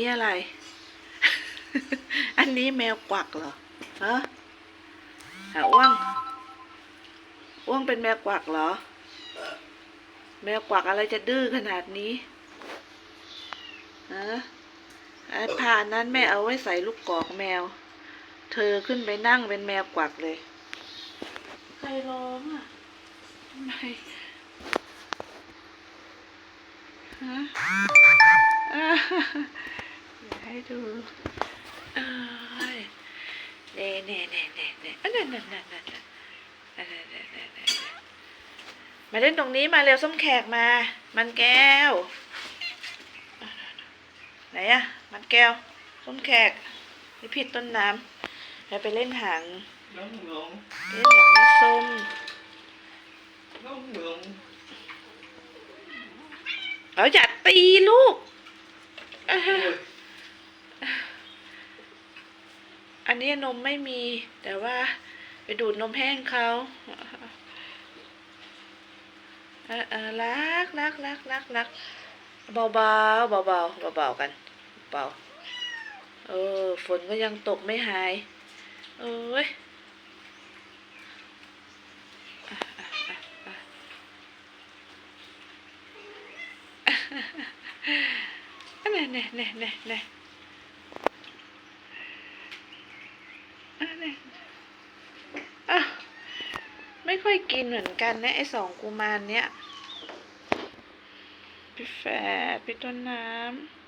นี่อะไร อันนี้แมวกวักเหรอ ฮะหาอ้วงอ้วงเป็นแมวกวักเหรอ แมวกวักอะไรจะดื้อขนาดนี้ฮะไอ้ผ่านนั้นแม่เอาไว้ใส่ลูกกอกแมว เธอขึ้นไปนั่งเป็นแมวกวักเลย ใครร้องอะทำไมฮะอ่าอยาก ให้ดูเอ้ยเน่เน่เน่เน่เน่อันนั้นนั่นนั่นนั่นนั่นอันนั้นนั่นนั่นนั่นมาเล่นตรงนี้มาเร็วส้มแขกมา มันแก้ว ไหนอะมันแก้ว ส้มแขกนี่ผิดต้นน้ำแล้วไปเล่นหางน้องหลงเล่นหางนี่ส้มน้องหลงเราอย่าตีลูกเอันนี้นมไม่มี แต่ว่าไปดูดนมแห้งเขาเออรักรักรักรักรักเบาเบาเบาเบาเบาเบากัน เบาเออ ฝนก็ยังตกไม่หาย เอ้ยอะอะอะอะอันนี้นี่นี่นี่ นี่อันนี้อะไม่ค่อยกินเหมือนกันนะไอสองกุมารเนี้ยพี่แฝดพี่ต้นน้ำ